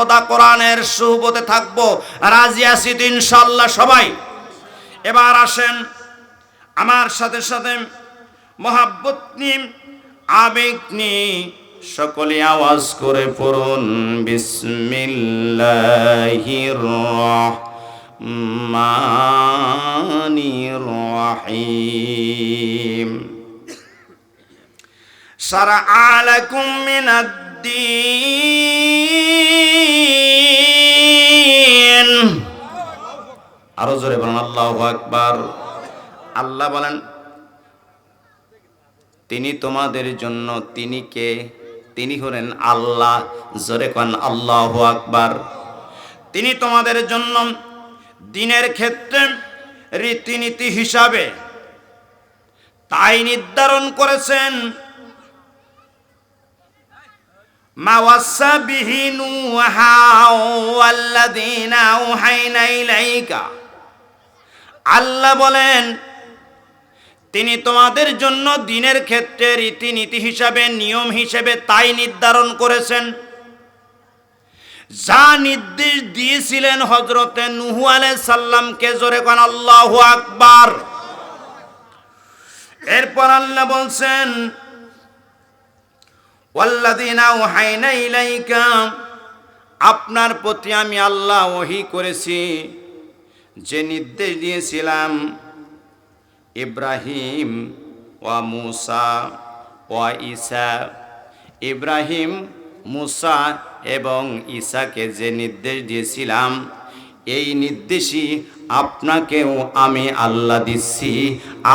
সদা কোরআনের সুহবতে থাকব। রাজি আছি তো ইনশাল্লাহ সবাই। এবার আসেন আমার সাথে সাথে মহাব্বত নিম আবেগ নি সকলে আওয়াজ করে পড়ুন। বিসমিল্লাহি রহমানির রহিম। সারা আলাইকুম মিনাদ الدين আরো জোরে বলেন আল্লাহ আকবার আল্লাহ বলেন তিনি তোমাদের জন্য তিনি কে তিনি হলেন আল্লাহ জোরে কন আল্লাহ আকবার তিনি তোমাদের জন্য দিনের ক্ষেত্রে রীতিনীতি হিসাবে তাই নির্ধারণ করেছেন ما وصى به نوحا والذين أوحينا إليك আল্লাহ বলেন তিনি তোমাদের জন্য দিনের ক্ষেত্রে রীতিনীতি হিসাবে নিয়ম হিসেবে তাই নির্ধারণ করেছেন যা নির্দেশ দিয়েছিলেন হজরতে নুহু আলাইহিস সাল্লামকে জোরে কোন আল্লাহ আকবার এরপর আল্লাহ বলছেন ইলাইকা, আপনার প্রতি আমি আল্লাহ ওহি করেছি, যে নির্দেশ দিয়েছিলাম ইব্রাহিম ওয়া মুসা ওয়া ঈসা। ইব্রাহিম, মুসা এবং ঈসাকে যে নির্দেশ দিয়েছিলাম, এই নির্দেশই আপনাকেও আমি আল্লাহ দিচ্ছি।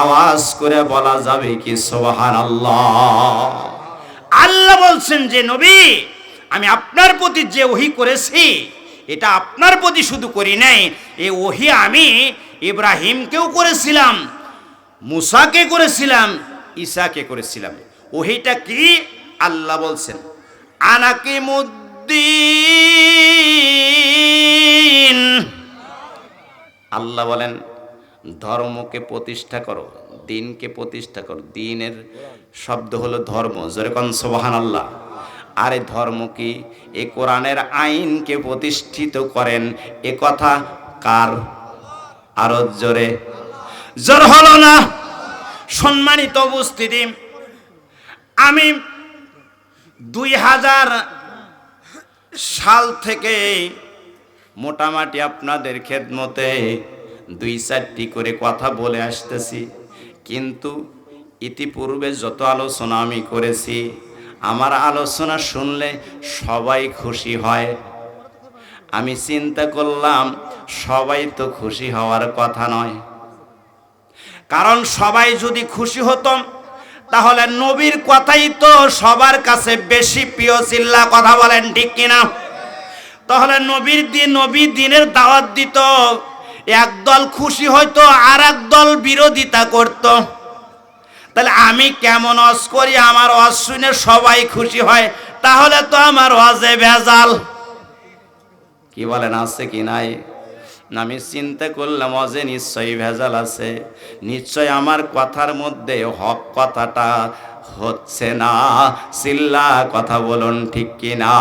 আওয়াজ করে বলা যাবে কি সোহান আল্লাহ আল্লাহ বলছেন যে, নবী, আমি আপনার প্রতি যে ওহি করেছি, এটা আপনার প্রতি শুধু করি নাই। এ ওহি আমি ইব্রাহিমকেও করেছিলাম, মুসাকে করেছিলাম, ঈসাকে করেছিলাম। ওহিটা কি? আল্লাহ বলছেন আনাকি আল্লাহ বলেন, ধর্মকে প্রতিষ্ঠা করো। দিনকে প্রতিষ্ঠা করো। দিনের শব্দ হলো ধর্ম। যেরকম সোবাহান আল্লাহ আর ধর্ম কি? এই কোরআনের আইনকে প্রতিষ্ঠিত করেন। এ কথা কার? আরও জোরে। জোর হলো না। সম্মানিত উপস্থিতি, আমি দুই হাজার সাল থেকে মোটামুটি আপনাদের খেদমতে দুই চারটি করে কথা বলে আসতেছি। কিন্তু ইতিপূর্বে যত আলোচনা আমি করেছি, আমার আলোচনা শুনলে সবাই খুশি হয়। আমি চিন্তা করলাম, সবাই তো খুশি হওয়ার কথা নয়। কারণ সবাই যদি খুশি হতো, তাহলে নবীর কথাই তো সবার কাছে বেশি প্রিয় চিল্লা কথা বলেন, ঠিক কিনা তাহলে নবীর দিন, নবী দিনের দাওয়াত দিত, একদল খুশি হয়তো আর দল বিরোধিতা করত। তাহলে আমি কেমন অস করি? আমার অস শুনে সবাই খুশি হয়। তাহলে তো আমার অজে ভেজাল। কি বলেন, আছে কি নাই? আমি চিন্তা করলাম অজে নিশ্চয়ই ভেজাল আছে। নিশ্চয় আমার কথার মধ্যে হক কথাটা হচ্ছে না। চিল্লা কথা বলুন ঠিক কি না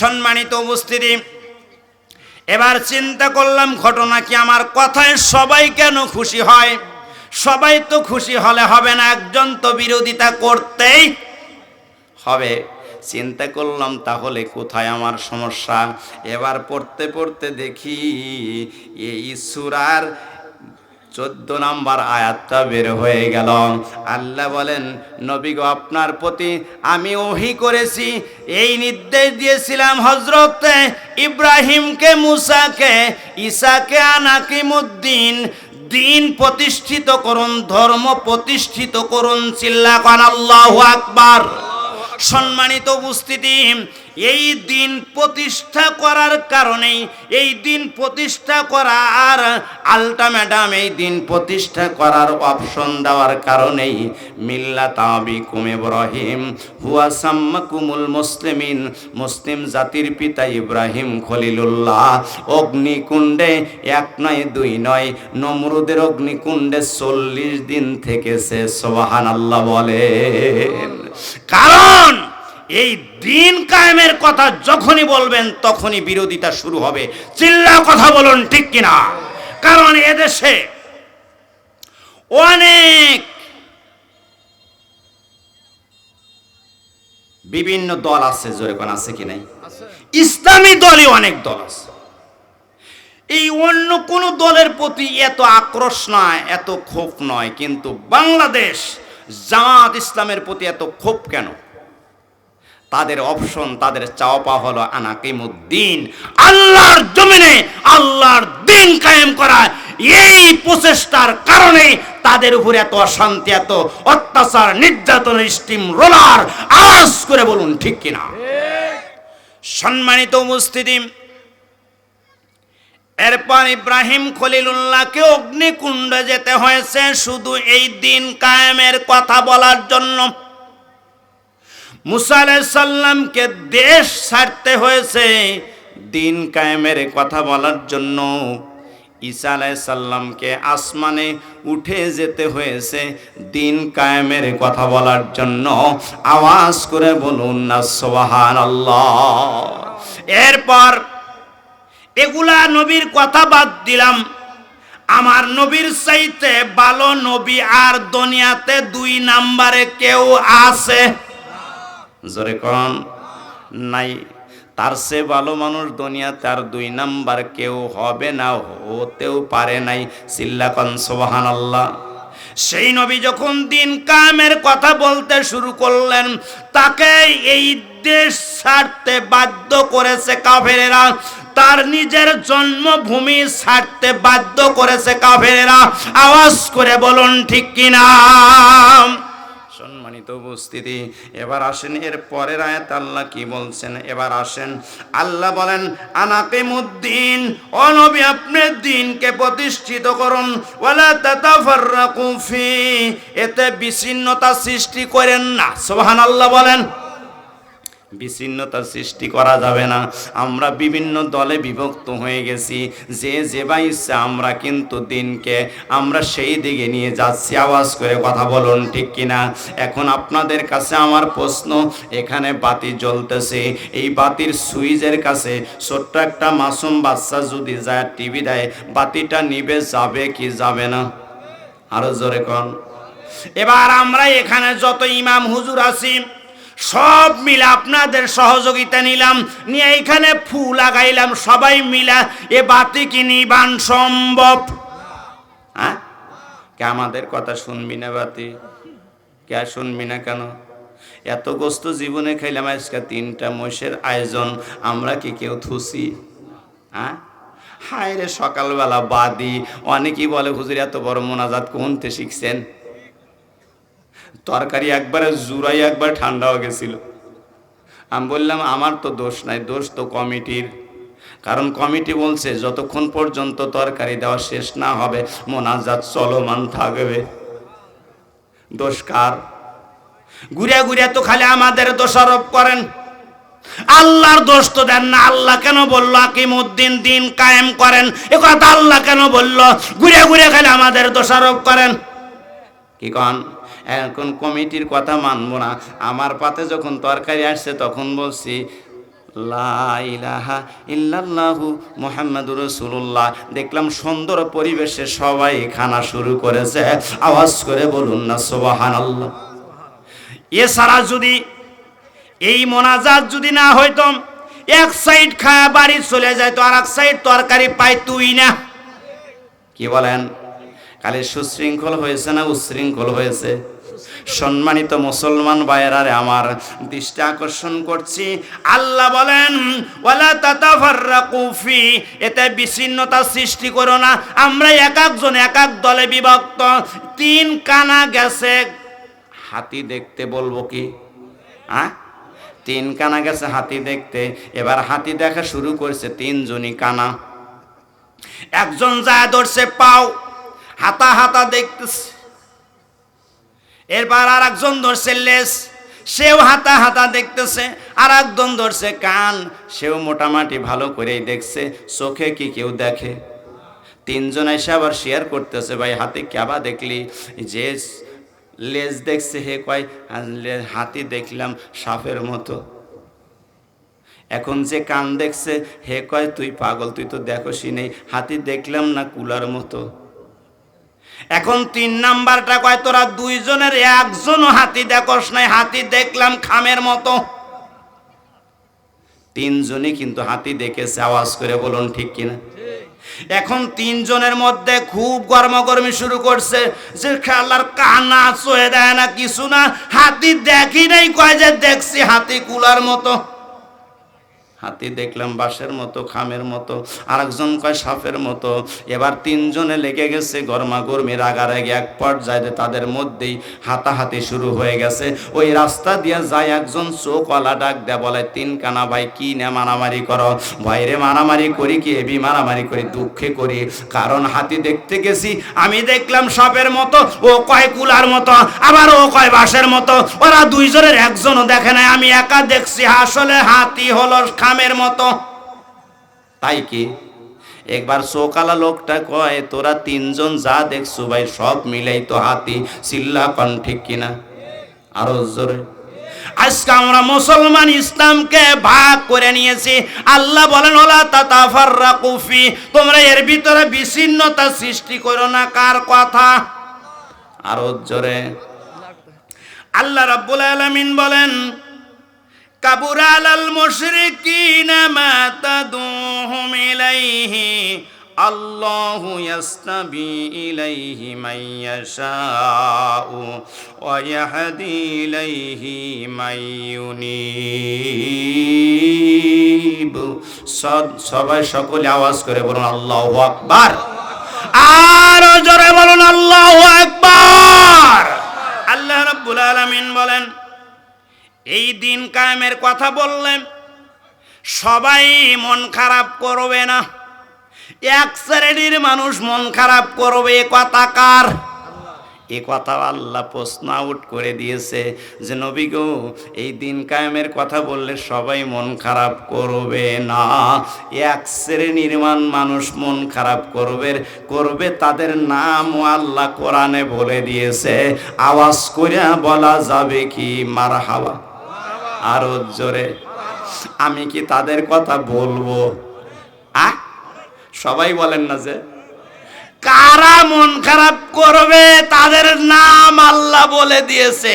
সম্মানিত উপস্থিতি, এবার চিন্তা করলাম, ঘটনা কি? আমার কথায় সবাই কেন খুশি হয়? সবাই তো খুশি হলে হবে না, একজন তো বিরোধিতা করতেই হবে। চিন্তা করলাম, তাহলে কোথায় আমার সমস্যা? এবার পড়তে পড়তে দেখি এই সুরার চোদ্দ নাম্বার আয়াতটা বের হয়ে গেল। আল্লাহ বলেন, নবী গো, আপনার প্রতি আমি ওহি করেছি। এই নির্দেশ দিয়েছিলাম হজরতে ইব্রাহিমকে, মুসাকে ঈসাকে আনাকিমুদ্দিন দিন প্রতিষ্ঠিত করুন ধর্ম প্রতিষ্ঠিত করুন চিল্লা কান আল্লাহ আকবার। সম্মানিত উপস্থিতি, এই দিন প্রতিষ্ঠা করার কারণেই, এই দিন প্রতিষ্ঠা করা আর ম্যাডাম এই দিন প্রতিষ্ঠা করার অপশন দেওয়ার কারণেই মিল্লা তাবি কুম ইব্রাহিম, হুয়া সাম্মাকুমুল মুসলিমিন, মুসলিম জাতির পিতা ইব্রাহিম খলিলুল্লাহ, অগ্নিকুণ্ডে এক নয়, দুই নয়, নমরুদের অগ্নিকুণ্ডে চল্লিশ দিন থেকে সে সোবাহান আল্লাহ বলেন কারণ এই দিন কায়েমের কথা যখনই বলবেন তখনই বিরোধিতা শুরু হবে। চিল্লা কথা বলুন ঠিক কিনা? কারণ এদেশে অনেক বিভিন্ন দল আছে জোরে কোন আছে কি নাই? ইসলামী দলই অনেক দল আছে। এই অন্য কোন দলের প্রতি এত আক্রোশ নয় এত ক্ষোভ নয় কিন্তু বাংলাদেশ জামাত ইসলামের প্রতি এত ক্ষোভ কেন? তাদের অপশন তাদের চাওয়া হলো আনাকিমুদ্দিন। আল্লাহর জমিনে আল্লাহর দিন কায়েম করা এই প্রচেষ্টার কারণে তাদের উপরে এত অশান্তি এত অত্যাচার নির্যাতন স্টিম রোলার আওয়াজ করে বলুন ঠিক কিনা? সম্মানিত উপস্থিতি এরপর ইব্রাহিম খলিলুল্লাহকে অগ্নিকুণ্ডে যেতে হয়েছে, শুধু এই দিন কায়েমের কথা বলার জন্য। মুসা সাল্লামকে দেশ ছাড়তে হয়েছে দিন কায়েমের কথা বলার জন্য। ঈসা সাল্লামকে আসমানে উঠে যেতে হয়েছে দিন কায়েমের কথা বলার জন্য। আওয়াজ করে বলুন না সোহান আল্লাহ এরপর এগুলা নবীর কথা বাদ দিলাম। আমার নবীর চাইতে ভালো নবী আর দুনিয়াতে দুই নাম্বারে কেউ আছে? জোরে কন। নাই, তার সে ভালো মানুষ দুনিয়াতে আর দুই নাম্বার কেউ হবে না, হতেও পারে নাই সিল্লাকন সোবাহান আল্লাহ সেই নবী যখন দিন কামের কথা বলতে শুরু করলেন তাকে এই দেশ ছাড়তে বাধ্য করেছে কাফেরেরা। তার নিজের জন্মভূমি ছাড়তে বাধ্য করেছে কাফেরেরা। আওয়াজ করে বলুন, ঠিক কিনা সম্মানিত উপস্থিতি, এবার আসেন এর পরের আয়াত আল্লাহ কি বলছেন? এবার আসেন, আল্লাহ বলেন আনাকিমুদ্দিন অনবী আপনি দিনকে প্রতিষ্ঠিত করুন। ওয়ালা তাতাফাররাকু ফি। এতে বিচ্ছিন্নতা সৃষ্টি করেন না। সুবহানাল্লাহ বলেন বিচ্ছিন্নতার সৃষ্টি করা যাবে না। আমরা বিভিন্ন দলে বিভক্ত হয়ে গেছি। যে যে বা ইচ্ছা, আমরা কিন্তু দিনকে, আমরা সেই দিকে নিয়ে যাচ্ছি। আওয়াজ করে কথা বলুন, ঠিক কিনা? এখন আপনাদের কাছে আমার প্রশ্ন, এখানে বাতি জ্বলতেছে। এই বাতির সুইচের কাছে ছোট্ট একটা মাসুম বাচ্চা যদি যায়, টিভি দেয়, বাতিটা নিবে, যাবে কি যাবে না? আরও জোরে কন। এবার আমরা এখানে যত ইমাম, হুজুর আছি সব মিলে আপনাদের সহযোগিতা নিলাম। নিয়ে এখানে ফু লাগাইলাম, সবাই মিলা। এ বাতি কি নিবান সম্ভব। হ্যাঁ? কে আমাদের কথা শুনবি না বাতি? কে শুনবি না কেন? এত গোস্ত জীবনে খাইলাম, আজকে তিনটা মোষের আয়োজন। আমরা কি কেউ থুসি হ্যাঁ? হায় রে, সকালবেলা বাদি। অনেকেই বলে, হুজুর, এত বড় মোনাজাত কোনতে শিখছেন? তরকারি একবারে জুড়াই একবার ঠান্ডা হয়ে গেছিল। আমি বললাম, আমার তো দোষ নাই, দোষ তো কমিটির। কারণ কমিটি বলছে, যতক্ষণ পর্যন্ত তরকারি দেওয়া শেষ না হবে, মোনাজাত চলমান থাকবে। দোষ কার? ঘুরে ঘুরে তো খালি আমাদের দোষারোপ করেন। আল্লাহর দোষ তো দেন না, আল্লাহ কেন বলল আকিমুদ্দিন দিন কায়েম করেন? এ কথা আল্লাহ কেন বলল? ঘুরে ঘুরে খালি আমাদের দোষারোপ করেন। কি কন? এখন কমিটির কথা মানব না। আমার পাতে যখন তরকারি আসছে, তখন বলছি, লা ইলাহা ইল্লাল্লাহু মুহাম্মাদুর রাসূলুল্লাহ। দেখলাম সুন্দর পরিবেশে সবাই খানা শুরু করেছে। আওয়াজ করে বলুন না, সুবহানাল্লাহ। এছাড়া যদি এই মোনাজাত যদি না হইতো, এক সাইড খায়া বাড়ি চলে যায় তো আর এক সাইড তরকারি পাই তুই না। কি বলেন? কালে সুশৃঙ্খল হয়েছে না উশৃঙ্খল হয়েছে? সম্মানিত মুসলমান ভাইয়েরারে আমার দৃষ্টি আকর্ষণ করছি। আল্লাহ বলেন, ওয়ালা তাতাফাররাকু ফি এতে বিচ্ছিন্নতা সৃষ্টি করো না। আমরা এক একজন, এক এক দলে বিভক্ত। তিন কানা গেছে, হাতি দেখতে বলব কি? হ্যাঁ তিন কানা গেছে, হাতি দেখতে। এবার হাতি দেখা শুরু করছে তিনজনই কানা। একজন যায় ধরছে পাও, হাতা হাতা দেখতেছে। এরপর আর একজন ধরছে লেস সেও হাতা হাতা দেখতেছে আর একজন ধরছে কান, সেও মোটামুটি ভালো করেই দেখছে, চোখে কি কেউ দেখে। তিনজন এসে আবার শেয়ার করতেছে, ভাই, হাতে ক্যাবা দেখলি? যে লেজ দেখছে, হে কয় হাতি দেখলাম সাপের মতো। এখন যে কান দেখছে, হে কয়, তুই পাগল, তুই তো দেখোসই নেই, হাতি দেখলাম না কুলার মতো। এখন তিন নাম্বারটা কয়, তোরা দুইজনের একজনও হাতি দেখোস নাই, হাতি দেখলাম খামের মতো। তিনজনই কিন্তু হাতি দেখেছে, আওয়াজ করে বলুন ঠিক কিনা? এখন তিনজনের মধ্যে খুব গরমাগরমি শুরু করছে, যে খেলার কানা চয়ে দেয় না কিছু না, হাতি দেখি নাই, কয় যে দেখছি হাতি কুলার মতো। হাতি দেখলাম বাঁশের মতো, খামের মতো, আরেকজন কয় সাপের মতো। এবার তিনজনে লেগে গেছে, গরমা গরমি রাগারাগি এক পর্যায়ে তাদের মধ্যেই হাতাহাতি শুরু হয়ে গেছে। ওই রাস্তা দিয়ে যায় একজন চোখওয়ালা ডাক দেয়া বলে, তিন কানা ভাই, কি না মারামারি করো? বাইরে মারামারি করি কি এবি মারামারি করি, দুঃখে করি। কারণ হাতি দেখতে গেছি, আমি দেখলাম সাপের মতো, ও কয় কুলার মতো, আবার ও কয় বাঁশের মতো। ওরা দুইজনের, একজনও দেখে নাই, আমি একা দেখছি। আসলে হাতি হলো খামের মতো। তাই কি? একবার সোকালা লোকটা কয়, তোরা তিনজন যা দেখছ ভাই, সব মিলাই তো হাতি, চিল্লা পান ঠিক কিনা? আরও জোরে, আজকে আমরা মুসলমান ইসলামকে ভাগ করে নিয়েছি। আল্লাহ বলেন, ওলা তাতাফাররা কুফি তোমরা এর ভিতরে বিচ্ছিন্নতা সৃষ্টি করো না, কার কথা? আরও জোরে, আল্লাহ রাব্বুল আলামিন বলেন কাবুর আলাল মুশরিকিন মা তাদুহুম ইলাইহি আল্লাহু ইয়াসতাবি ইলাইহি মান সবাই সকলে আওয়াজ করে বলুন, আল্লাহু আকবার। আর জোরে কথা বললেন, সবাই মন খারাপ করবে না। এক শ্রেণির মানুষ মন খারাপ করবে কথা কার? এ কথা আল্লাহ প্রশ্ন আউট করে দিয়েছে যে, নবী গো, এই দিন কায়েমের কথা বললে সবাই মন খারাপ করবে না। এক শ্রেণির মান মানুষ মন খারাপ করবে করবে তাদের নাম আল্লাহ কোরআনে বলে দিয়েছে। আওয়াজ করে বলা যাবে কি মার হাওয়া আরও জোরে। আমি কি তাদের কথা বলব? সবাই বলেন না যে। কারা মন খারাপ করবে, তাদের নাম আল্লাহ বলে দিয়েছে।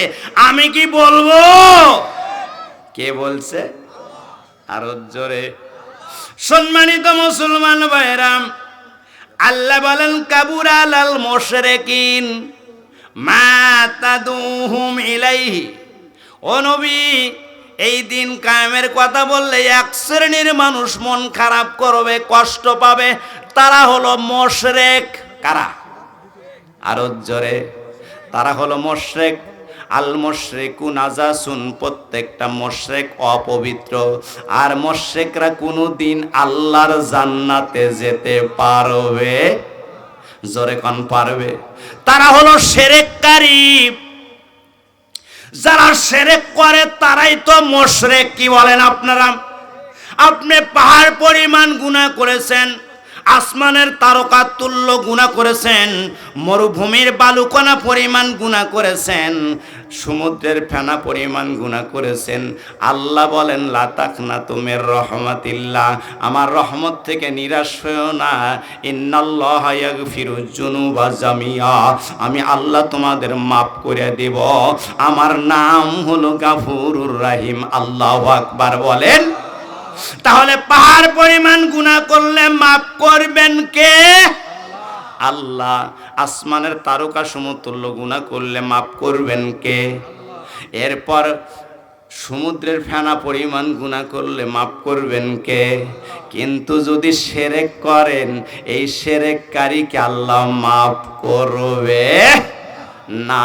আমি কি বলব? কে বলছে? আরও জোরে। সম্মানিত মুসলমান ভাইরাম আল্লাহ বলেন, কাবুর আলাল মোশরেকিন মা তাদুহুম ইলাইহি। ও নবী এই দিন কায়েমের কথা বললে এক শ্রেণির মানুষ মন খারাপ করবে, কষ্ট পাবে। তারা হলো মোশরেক। কারা? আরও জোরে। তারা হলো মোশরেক। আল মোশরেকু নাজাসুন প্রত্যেকটা মোশরেক অপবিত্র। আর মোশরেকরা কোনো দিন আল্লাহর জান্নাতে যেতে পারবে? জোরে কন, পারবে। তারা হলো সেরেককারী। যারা সেরেক করে তারাই তো মোশরেক কি বলেন আপনারা? আপনি পাহাড় পরিমাণ গুণা করেছেন আসমানের তারকা তুল্য গুণা করেছেন, মরুভূমির বালুকণা পরিমাণ গুণা করেছেন, সমুদ্রের ফেনা পরিমাণ গুণা করেছেন। আল্লাহ বলেন লাতাক না তুমের রহমাতিল্লাহ আমার রহমত থেকে নিরাশ হয়েও না। ইন্নাল্লাহ ইয়াগফিরুজ জুনুবা জামিয়া আমি আল্লাহ তোমাদের মাফ করে দেব। আমার নাম হলো গাফুরুর রাহিম। আল্লাহ আকবার বলেন। তাহলে পাহাড় পরিমাণ গুনাহ করলে মাফ করবেন কে? আল্লাহ। আসমানের তারকা সমতুল্য গুনাহ করলে মাফ করবেন কে? এরপর সমুদ্রের ফেনা পরিমাণ গুনাহ করলে মাফ করবেন কে? কিন্তু যদি সেরেক করেন, এই সেরেককারীকে আল্লাহ মাফ করবে না।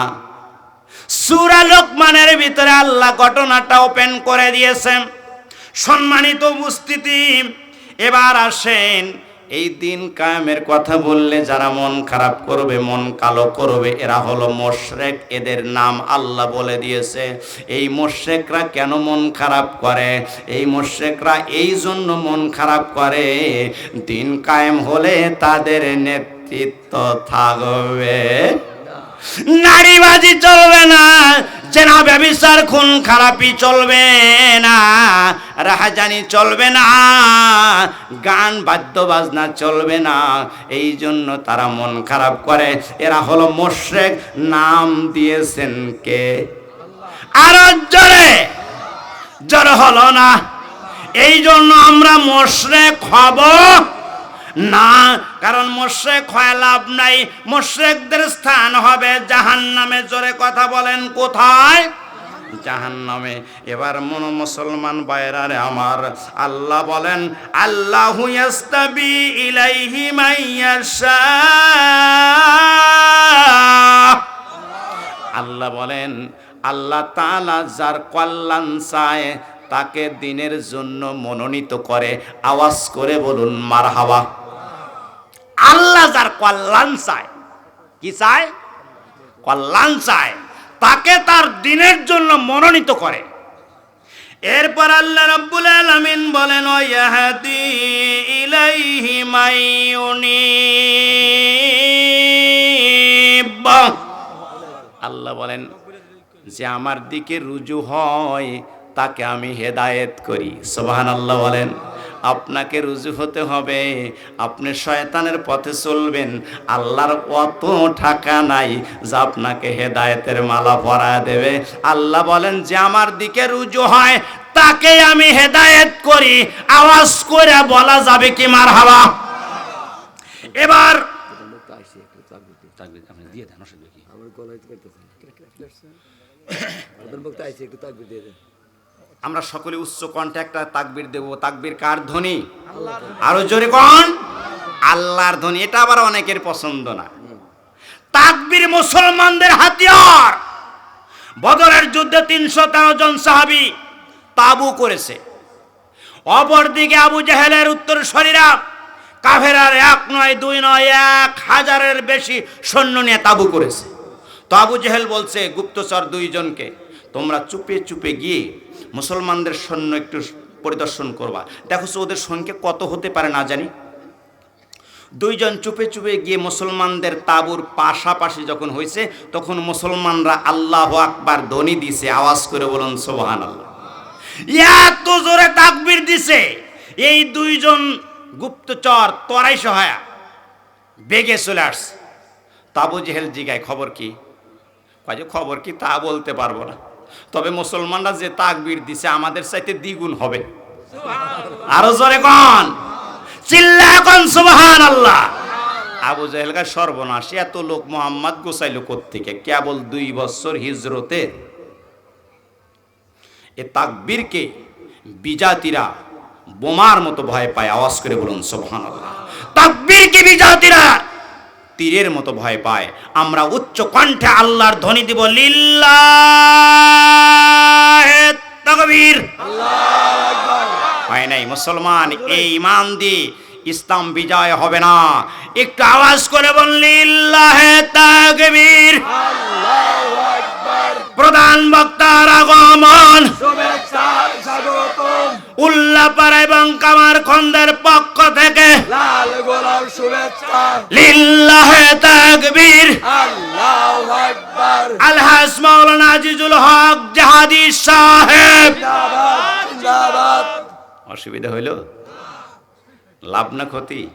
সুরা লোকমানের ভিতরে আল্লাহ ঘটনাটা ওপেন করে দিয়েছেন। সম্মানিত উপস্থিতি। এবার আসেন, এই দিন কায়েমের কথা বললে যারা মন খারাপ করবে, মন কালো করবে, এরা হলো মোশরেক, এদের নাম আল্লাহ বলে দিয়েছে। এই মোশরেকরা কেন মন খারাপ করে? এই মোশরেকরা এই জন্য মন খারাপ করে, দিন কায়েম হলে তাদের নেতৃত্ব থাকবে। নারীবাজি চলবে না জেনা ব্যবিচার খুন খারাপি চলবে না, রাহাজানি চলবে না, গান বাদ্য বাজনা চলবে না এই জন্য তারা মন খারাপ করে। এরা হলো মোশরেক, নাম দিয়েছেন কে? আরও জোরে, জোর হলো না। এই জন্য আমরা মোশরেক হব। না, কারণ মোশরেক হয় লাভ নাই। মোশরেকদের স্থান হবে জাহান নামে জোরে কথা বলেন, কোথায়? জাহান নামে এবার মন মুসলমান বাইরারে আমার, আল্লাহ বলেন, আল্লাহ ইলাইহি আল্লাহ বলেন, আল্লাহ তাআলা যার কল্যাণ চায়, তাকে দিনের জন্য মনোনীত করে। আওয়াজ করে বলুন, মারহাবা। আল্লাহ যার কল্যাণ চায়। কি চায়? কল্যাণ চায়। তাকে তার দিনের জন্য মনোনীত করে। এরপর আল্লাহ রাব্বুল আলামিন বলেন ইয়াহদি ইলাইহি মাইউনিব আল্লাহ বলেন, যে আমার দিকে রুজু হয়, তাকে আমি হেদায়েত করি। সোবাহান আল্লাহ বলেন। আপনাকে রুজু হতে হবে। আপনি শয়তানের পথে চলবেন। আল্লাহর অত ঠাকা নাই যা আপনাকে হেদায়েতের মালা পরায় দেবে। আল্লাহ বলেন যে আমার দিকে রুজু হয় তাকে আমি হেদায়েত করি। আওয়াজ করে বলা যাবে কি মার হাওয়া এবার দিয়ে দেন আমার গলায় করতেছে একটু দিয়ে দেন। আমরা সকলে উচ্চ কণ্ঠে একটা তাকবির দেব। তাকবির কার ধ্বনি? আরও জোরে কন। আল্লাহর ধ্বনি। এটা আবার অনেকের পছন্দ না। তাকবির মুসলমানদের হাতিয়ার। বদরের যুদ্ধে তিনশো তেরো জন সাহাবি তাবু করেছে। অপরদিকে আবু জাহেলের উত্তর শরীরা কাফেরার এক নয়, দুই নয়, এক হাজারের বেশি সৈন্য নিয়ে তাবু করেছে। তো আবু জেহেল বলছে, গুপ্তচর দুইজনকে তোমরা চুপে চুপে গিয়ে মুসলমানদের সৈন্য একটু পরিদর্শন করবা। দেখো ওদের সংখ্যা কত হতে পারে না জানি। দুইজন চুপে চুপে গিয়ে মুসলমানদের তাবুর পাশাপাশি যখন হয়েছে তখন মুসলমানরা আল্লাহ আকবার ধ্বনি দিছে, আওয়াজ করে বলুন সোহান আল্লাহ এত জোরে তাকবির দিছে, এই দুইজন গুপ্তচর তরাই সহায়া বেগে চলে আসছে। তাবু জেহেল জিগায়, খবর কি? খবর কি তা বলতে পারব না। তবে মুসলমানরা যে তাকবির দিছে আমাদের চাইতে দ্বিগুণ হবে। আরও জোরে কন। চিল্লা কন সুবহান আল্লাহ আবু জাহেলকা সর্বনাশ, এত লোক মোহাম্মদ গোসাইল থেকে কেবল দুই বছর হিজরতে। এ তাকবীরকে বিজাতিরা বোমার মতো ভয় পায়। আওয়াজ করে বলুন সুবহান আল্লাহ তাকবীরকে বিজাতিরা তীরের মতো ভয় পায়। আমরা উচ্চ কণ্ঠে আল্লাহর ধ্বনি দিব লিল্লাহ তাকবীর। হয় নাই মুসলমান এই ইমান দিয়ে ইসলাম বিজয় হবে না। একটু আওয়াজ করে বললিল্লাহ তাকবীর। প্রধান বক্তার আগমন। উল্লাপাড়া এবং কামার খন্দের পক্ষ থেকে। লাল গোলাপ শুভেচ্ছা। লিল্লাহ তাকবীর। আল্লাহু আকবার। মাওলানা আজিজুল হক জাহাদি সাহেব। অসুবিধা হইল? লাভ না ক্ষতি?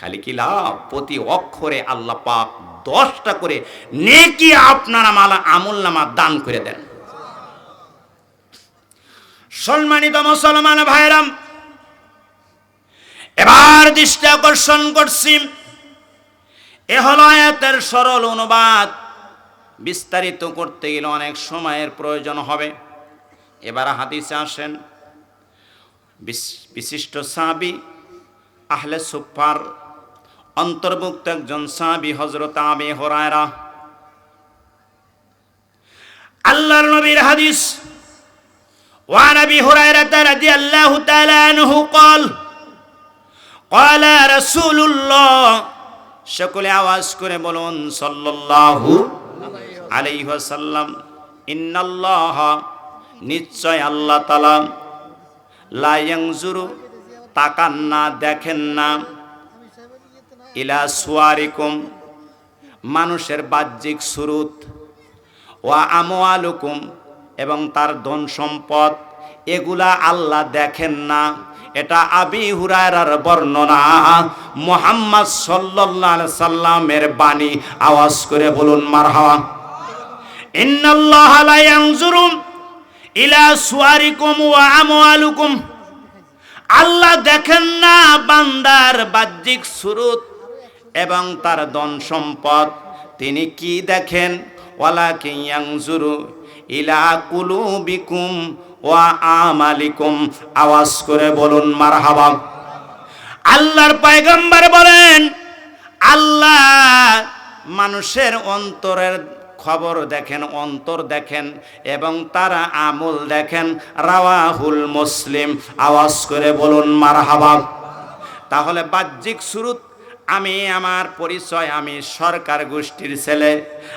খালি কি লাভ? প্রতি অক্ষরে আল্লাহ পাক দশটা করে নেকি আপনারা মালা আমল নামা দান করে দেন। সম্মানিত মুসলমান ভাইরাম এবার দৃষ্টি আকর্ষণ করছি এ হলো আয়াতের সরল অনুবাদ বিস্তারিত করতে গেলে অনেক সময়ের প্রয়োজন হবে এবার হাদিসে আসেন বিশ- বিশিষ্ট সাবি আহলে সুফার অন্তর্ভুক্ত একজন সাবি হজরত আবি হরায়রা আল্লাহর নবীর হাদিস وعن ابي هريره رضي الله تعالى عنه قال কয়লা রসুল্লাহ সকলে আওয়াজ করে বলুন, সাল্লাল্লাহু আলাইহি ওয়াসাল্লাম, ইন্নাল্লাহ, নিশ্চয় আল্লাহ তাআলা লা তাকান না, দেখেন না। ইলা সুয়ারিকুম, মানুষের বাহ্যিক সুরুত। ওয়া আমোয়ালুকুম এবং তার ধন সম্পদ, এগুলা আল্লাহ দেখেন না। এটা আবি হুরায়রার বর্ণনা। মোহাম্মদ সাল্লাল্লাহু আলাইহি সাল্লামের বাণী। আওয়াজ করে বলুন, মারহাবা। ইন্নাল্লাহা লা ইয়ানজুরু ইলা সুয়ারিকুম ওয়া আমওয়ালুকুম। আল্লাহ দেখেন না বান্দার বাহ্যিক সুরত এবং তার ধন সম্পদ। তিনি কি দেখেন? ওয়ালাকিন ইয়ানজুরু ইলা কুলুবিকুম ওয়া আমালিকুম, আওয়াজ করে বলুন, মারহাবা। আল্লাহর পয়গম্বর বলেন, আল্লাহ মানুষের অন্তরের খবর দেখেন, অন্তর দেখেন এবং তারা আমল দেখেন। রাওয়াহুল মুসলিম, আওয়াজ করে বলুন, মারহাবা। তাহলে বাহ্যিক সুরুত আমি, আমার পরিচয়, আমি সরকার গোষ্ঠীর ছেলে।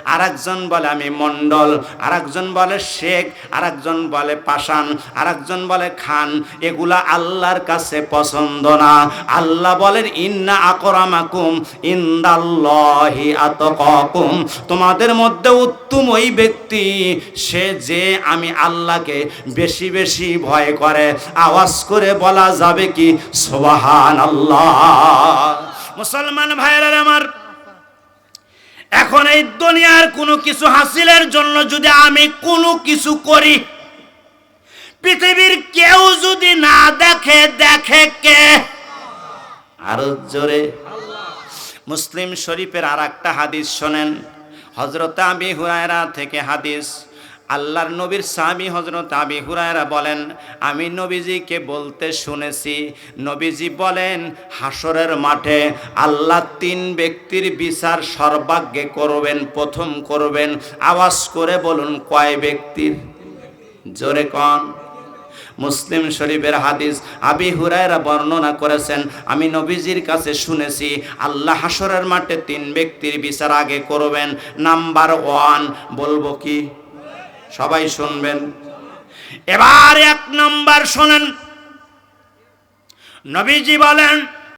আর একজন বলে আমি মণ্ডল আর একজন বলে শেখ আর একজন বলে পাশান আর একজন বলে খান। এগুলা আল্লাহর কাছে পছন্দ না। আল্লাহ বলেন, ইন্না আকরামাকুম ইন্দাল্লাহি আতকাকুম। তোমাদের মধ্যে উত্তম ওই ব্যক্তি, সে যে আমি আল্লাহকে বেশি বেশি ভয় করে। আওয়াজ করে বলা যাবে কি? সোবাহান আল্লাহ মুসলমান ভাইয়েরা আমার, এখন এই দুনিয়ার কোনো কিছু হাসিলের জন্য যদি আমি কোনো কিছু করি, পৃথিবীর কেউ যদি না দেখে দেখে কে? আরও জোরে। মুসলিম শরীফের আর একটা হাদিস শোনেন হজরত আবি হুরায়রা থেকে হাদিস। আল্লাহর নবীর স্বামী হজরত আবি হুরায়রা বলেন, আমি নবীজিকে বলতে শুনেছি। নবীজি বলেন হাসরের মাঠে আল্লাহ তিন ব্যক্তির বিচার সর্বাগ্যে করবেন, প্রথম করবেন। আওয়াজ করে বলুন, কয় ব্যক্তির? জোরে কন। মুসলিম শরীফের হাদিস আবি হুরায়রা বর্ণনা করেছেন, আমি নবীজির কাছে শুনেছি, আল্লাহ হাসরের মাঠে তিন ব্যক্তির বিচার আগে করবেন। নাম্বার ওয়ান, বলব কি? সবাই শুনবেন। এবার এক নম্বর শোনেন। নবীজি বলেন